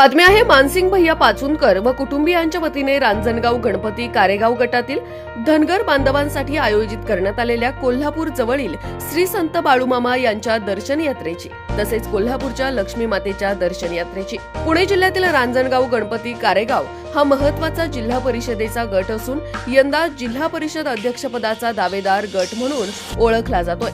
बातमी आहे मानसिंग भैया पाचुनकर व कुटुंबियांच्या वतीने रांजणगाव गणपती कारेगाव गटातील धनगर बांधवांसाठी आयोजित करण्यात आलेल्या कोल्हापूर जवळील श्री संत बाळूमामा यांच्या दर्शन यात्रेची तसेच कोल्हापूरच्या लक्ष्मी मातेच्या दर्शन यात्रेची. पुणे जिल्ह्यातील रांजणगाव गणपती कारेगाव हा महत्त्वाचा जिल्हा परिषदेचा गट असून यंदा जिल्हा परिषद अध्यक्षपदाचा दावेदार गट म्हणून ओळखला जातोय.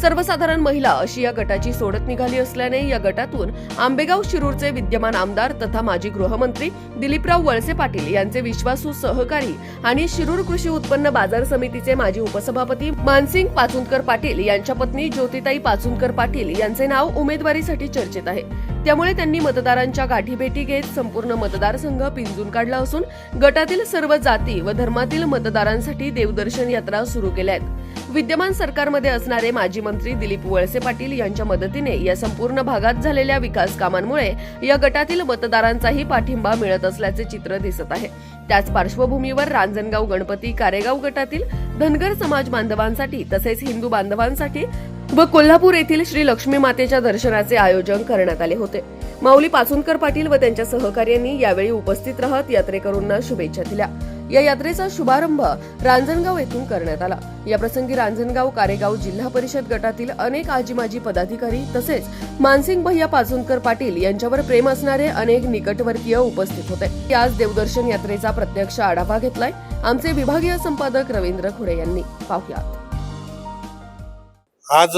सर्वसाधारण महिला अशी या गटाची सोडत निघाली असल्याने या गटातून आंबेगाव शिरूरचे विद्यमान आमदार तथा माजी गृहमंत्री दिलीपराव वळसे पाटील यांचे विश्वासू सहकारी आणि शिरूर कृषी उत्पन्न बाजार समितीचे माजी उपसभापती मानसिंग पाचुंदकर पाटील यांच्या पत्नी ज्योतिताई पाचुंदकर पाटील यांचे नाव उमेदवारीसाठी चर्चेत आहे. त्यामुळे त्यांनी मतदारांच्या गाठीभेटी घेत संपूर्ण मतदारसंघ पिंजून काढला असून गटातील सर्व जाती व धर्मातील मतदारांसाठी देवदर्शन यात्रा सुरू केल्या आहेत विद्यमान सरकारमध्ये असणारे माजी मंत्री दिलीप वळसे पाटील यांच्या मदतीने या संपूर्ण भागात झालेल्या विकास कामांमुळे या गटातील मतदारांचाही पाठिंबा मिळत असल्याचे चित्र दिसत आहे. त्याच पार्श्वभूमीवर रांजणगाव गणपती कारेगाव गटातील धनगर समाज बांधवांसाठी तसेच हिंदू बांधवांसाठी व कोल्हापूर येथील श्री लक्ष्मी मातेच्या दर्शनाचे आयोजन करण्यात आले होते. माऊली पाचुनकर पाटील व त्यांच्या सहकार्यांनी यावेळी उपस्थित राहत यात्रेकरूंना शुभेच्छा दिल्या. या यात्रेचा शुभारंभ रांजणगाव येथून करण्यात आला. या प्रसंगी रांजणगाव कारेगाव जिल्हा परिषद गटातील अनेक आजी माजी पदाधिकारी तसेच मानसिंग भैया पाचुनकर पाटील यांच्यावर प्रेम असणारे अनेक निकटवर्तीय उपस्थित होते. आज देवदर्शन यात्रेचा प्रत्यक्ष आढावा घेतलाय. आमचे विभागीय संपादक रवींद्र खुडे यांनी. पाहुयात. आज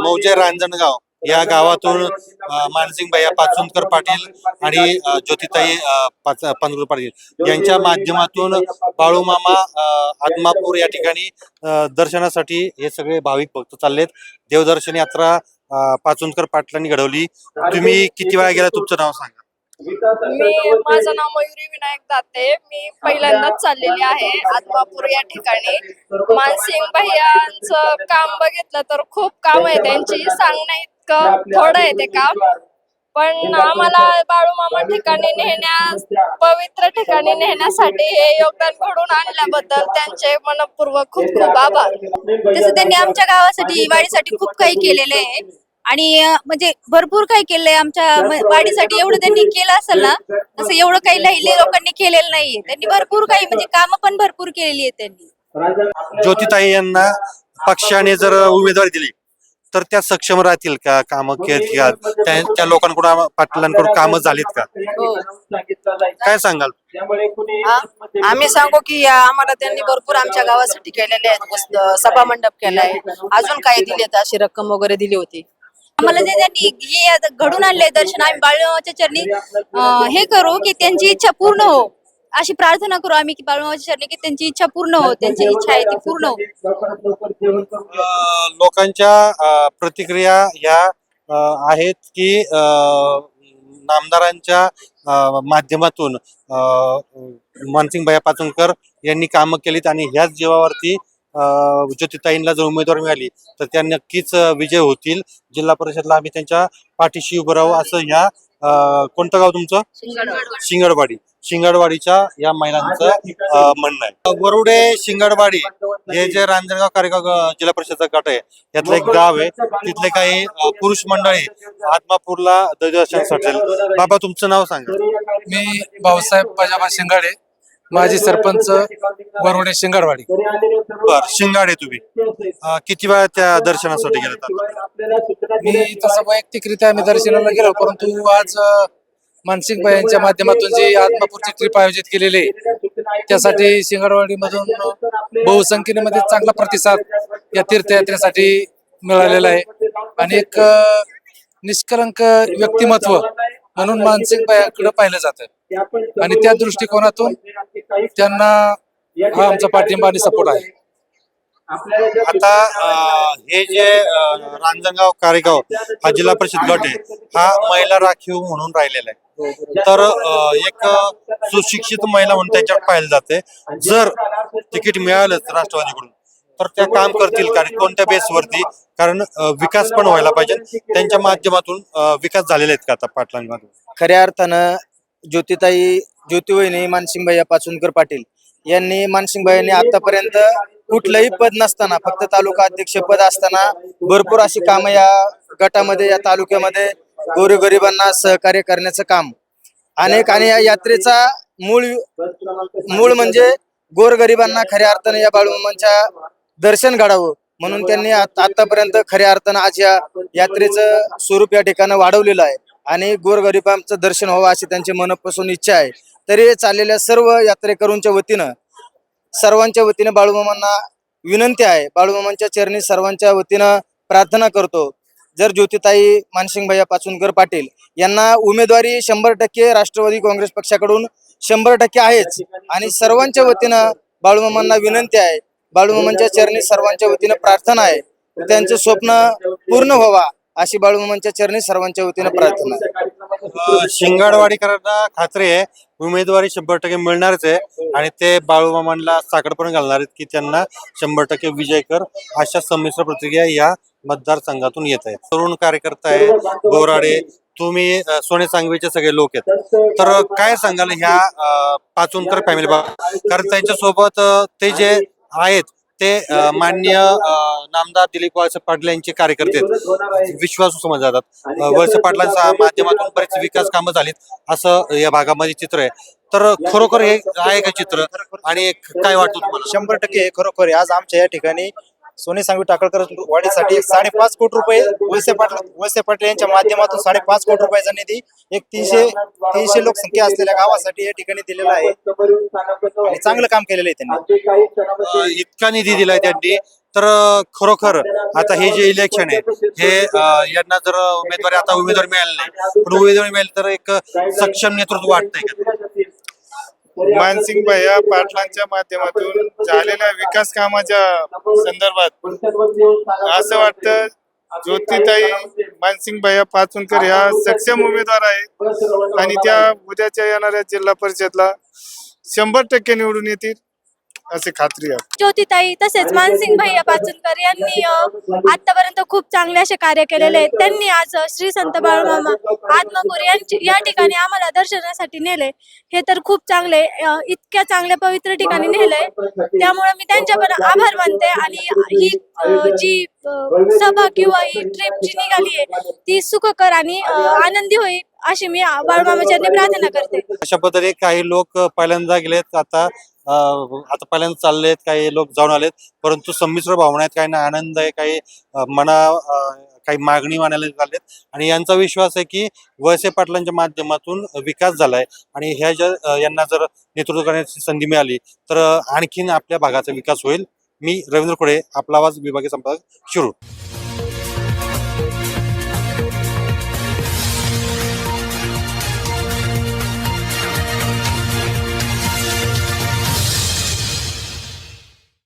मौजे रांजणगाव. या गावातून मानसिंगबाई मानसिंग भैया पाचुंदकर पाटील आणि ज्योतिताई अ, पाटील यांच्या माध्यमातून बाळूमामा आदमापूर या ठिकाणी दर्शनासाठी हे सगळे भाविक भक्त चाललेत. देवदर्शन यात्रा पाचुंदकर पाटलांनी घडवली. तुम्ही किती वेळा गेला तुमचं नाव सांगा. मी माझं नाव मयुरी विनायक दाते. मी पहिल्यांदाच चाललेली आहे आदमापूर या ठिकाणी. मानसिंग भैयांचं काम बघितलं तर खूप काम आहे. त्यांची सांगण्या इतकं थोडं आहे ते काम पण आम्हाला बाळूमामा ठिकाणी नेण्यास पवित्र ठिकाणी नेण्यासाठी हे योगदान घडून आणल्याबद्दल त्यांचे मनपूर्वक खूप खूप आभार. तसं त्यांनी आमच्या गावासाठी वाडीसाठी खूप काही केलेलं आहे. आणि म्हणजे भरपूर काही केलंय. आमच्या वाडीसाठी एवढं त्यांनी केलं असेल ना तसं एवढं काही लहिले लोकांनी केलेलं नाहीये. त्यांनी भरपूर काही म्हणजे कामं पण भरपूर केलेली आहेत त्यांनी. ज्योतिताई यांना पक्षाने जर उमेदवारी दिली तर त्या सक्षम राहतील का? कामं केली का त्या त्या लोकांकडून पाटलांकडून कामं झालीत का? काय सांगाल? हा? आम्ही सांगू की या आम्हाला त्यांनी भरपूर आमच्या गावासाठी केलेले आहेत. सभा मंडप केलाय अजून काही दिले अशी रक्कम वगैरे दिली होती. आम्हाला जे त्यांनी हे आता घडून आणलंय दर्शन आम्ही बाळूमामाच्या चरणी अं, हे करू की त्यांची इच्छा पूर्ण हो. अशी प्रार्थना करू आम्ही की बाळूमामाच्या चरणी की त्यांची इच्छा पूर्ण हो त्यांची इच्छा आहे ती पूर्ण हो. लोकांच्या अ, प्रतिक्रिया ह्या आहेत की अ, नामदारांच्या अ, माध्यमातून अ, मानसिंग भैया पाचुंकर यांनी कामं केलीत आणि ह्याच जीवावरती अ, ज्योतिताईंना जर उमेदवार मिळाली तर त्या नक्कीच विजय होतील. जिल्हा परिषदला आम्ही त्यांच्या पाठीशी उभं राहू. असं ह्या अ, कोणतं गाव तुमचं? शिंगडवाडी शिंगडवाडीच्या या महिलांचं म्हणणं आहे. वरुडे शिंगडवाडी हे जे रांजणगाव कारेगाव जिल्हा परिषदचा गट आहे यातलं एक गाव आहे तिथले काही पुरुष मंडळी आत्मापूरला दर्शनासाठी आले. बाबा तुमचं नाव सांगा. मी भाऊसाहेब पजाबा शिंगाडे माजी सरपंच वरवडे शिंगाडवाडी. बर शिंगाडे तुम्ही. किती वेळा त्या दर्शनासाठी गेले मी तसं वैयक्तिकरित्या आम्ही दर्शनाला गेलो परंतु आज मानसिंग यांच्या माध्यमातून जी आत्मापूरची ट्रिप आयोजित केलेली आहे त्यासाठी शिंगाडवाडी मधून बहुसंख्येने मध्ये चांगला प्रतिसाद या तीर्थयात्रेसाठी मिळालेला आहे. आणि एक निष्कलंक व्यक्तिमत्व म्हणून मानसिंगकडे पाहिलं जातं. आणि त्या दृष्टिकोनातून त्यांना हा आमचा पाठिंबा आणि सपोर्ट आहे. आता हे जे रांजणगाव कारेगाव हा जिल्हा परिषद गट आहे हा महिला राखीव म्हणून राहिलेला आहे. तर अ, एक सुशिक्षित महिला म्हणून त्यांच्यावर पाहिलं जाते. जर तिकीट मिळालंच राष्ट्रवादीकडून तर त्या काम करतील कारण कोणत्या बेसवरती? कारण विकास पण व्हायला पाहिजे. त्यांच्या माध्यमातून विकास झालेले आहेत का आता पाटलांमध्ये खऱ्या अर्थानं ज्योतिताई ज्योतिवहिनी मानसिंग भैया पाचुनकर पाटील यांनी मानसिंग यांनी आतापर्यंत कुठलंही पद नसताना फक्त तालुका अध्यक्ष पद असताना भरपूर अशी कामं या गटामध्ये या तालुक्यामध्ये गोरगरिबांना सहकार्य करण्याचं काम. अनेक आणि या यात्रेचा मूळ मूळ म्हणजे गोरगरिबांना खऱ्या अर्थानं या बाळूमांच्या दर्शन घडावं म्हणून त्यांनी आतापर्यंत खऱ्या अर्थानं आज या यात्रेचं स्वरूप या ठिकाणी वाढवलेलं आहे. आणि गोरगरिबांचं दर्शन व्हावं अशी त्यांची मनपासून इच्छा आहे. तरी चाललेल्या सर्व यात्रेकरूंच्या वतीनं सर्वांच्या वतीनं बाळूमामांना विनंती आहे. बाळूमामांच्या चरणी सर्वांच्या वतीनं प्रार्थना करतो. जर ज्योतिताई मानसिंग भैया पाचुनकर पाटील यांना उमेदवारी शंभर टक्के राष्ट्रवादी काँग्रेस पक्षाकडून शंभर टक्के आहेच. आणि सर्वांच्या वतीनं बाळूमामांना विनंती आहे. बाळूमामांच्या चरणी सर्वांच्या वतीनं प्रार्थना आहे. त्यांचं स्वप्न पूर्ण व्हावा अशी बाळूमामांच्या चरणी सर्वांच्या वतीनं प्रार्थना आहे. शिंगाडवाडीकरांना खात्री आहे. उमेदवारी शंभर टक्के मिळणारच आहे. आणि ते बाळूमामांना साखर पण घालणार आहेत की त्यांना शंभर टक्के विजय कर अशा संमिश्र प्रतिक्रिया या मतदारसंघातून येत आहेत. तरुण कार्यकर्ता आहे बोराडे तुम्ही सोने सांगवीचे सगळे लोक आहेत. तर काय सांगाल ह्या पाचुनकर फॅमिली कारण त्यांच्यासोबत ते जे आहेत ते मान्य नामदार दिलीप वळसे पाटील यांचे कार्यकर्ते आहेत. विश्वासू समजले जातात. वळसे पाटलांच्या माध्यमातून बरेच विकास कामं झालीत असं या भागामध्ये चित्र आहे. तर खरोखर हे आहे का चित्र? आणि काय वाटतं तुम्हाला? शंभर टक्के हे खरोखर आहे. आज आमच्या या ठिकाणी सोने सांगवी टाकळकर वाढीसाठी साडेपाच कोटी रुपये वळसे पाटील वळसे पाटील यांच्या माध्यमातून साडेपाच कोटी रुपयाचा निधी एक तीनशे तीनशे लोकसंख्या असलेल्या गावासाठी या ठिकाणी दिलेला आहे. आणि चांगलं काम केलेलं आहे त्यांनी. इतका निधी दिलाय त्यांनी. तर खरोखर आता हे जे इलेक्शन आहे हे यांना जर उमेदवारी आता उमेदवारी मिळाली नाही. पण उमेदवारी मिळाली तर एक सक्षम नेतृत्व वाटतंय का? मानसिंग भैया पाटलांच्या माध्यमातून झालेल्या विकास कामाच्या संदर्भात असं वाटतं ज्योतिताई मानसिंग भैया पाचुनकर ह्या सक्षम उमेदवार आहेत. आणि त्या उद्याच्या येणाऱ्या जिल्हा परिषदला शंभर टक्के निवडून येतील. अशी खात्री आहे ज्योतिताई तसेच मानसिंग भैया पाचुनकर यांनी आतापर्यंत खूप चांगले असे कार्य केलेले आहेत. त्यांनी आज श्री संत बाळूमामा आत्मापूर यांची या ठिकाणी आम्हाला दर्शनासाठी नेले. हे तर खूप चांगले इतक्या चांगल्या पवित्र ठिकाणी नेले. त्यामुळे मी त्यांच्या पण आभार मानते आणि ही जी सभा किंवा ही ट्रिप जी निघाली आहे ती सुखकर आणि आनंदी होईल अशी मी बाळूमामाच्या प्रार्थना करते. अशा पद्धतीने काही लोक पहिल्यांदा गेलेत. आता आता पहिल्यांदा चाललेत काही लोक जाऊन आलेत परंतु संमिश्र भावना आहेत काही आनंद आहे काही मना काही मागणी मानायला चाललेत आणि यांचा विश्वास आहे की वळसे पाटलांच्या माध्यमातून विकास झालाय आणि ह्या ज्या यांना जर नेतृत्व करण्याची संधी मिळाली तर आणखीन आपल्या भागाचा विकास होईल. मी रवींद्र खोडे आपला आवाज विभागीय संपादक शिरूर.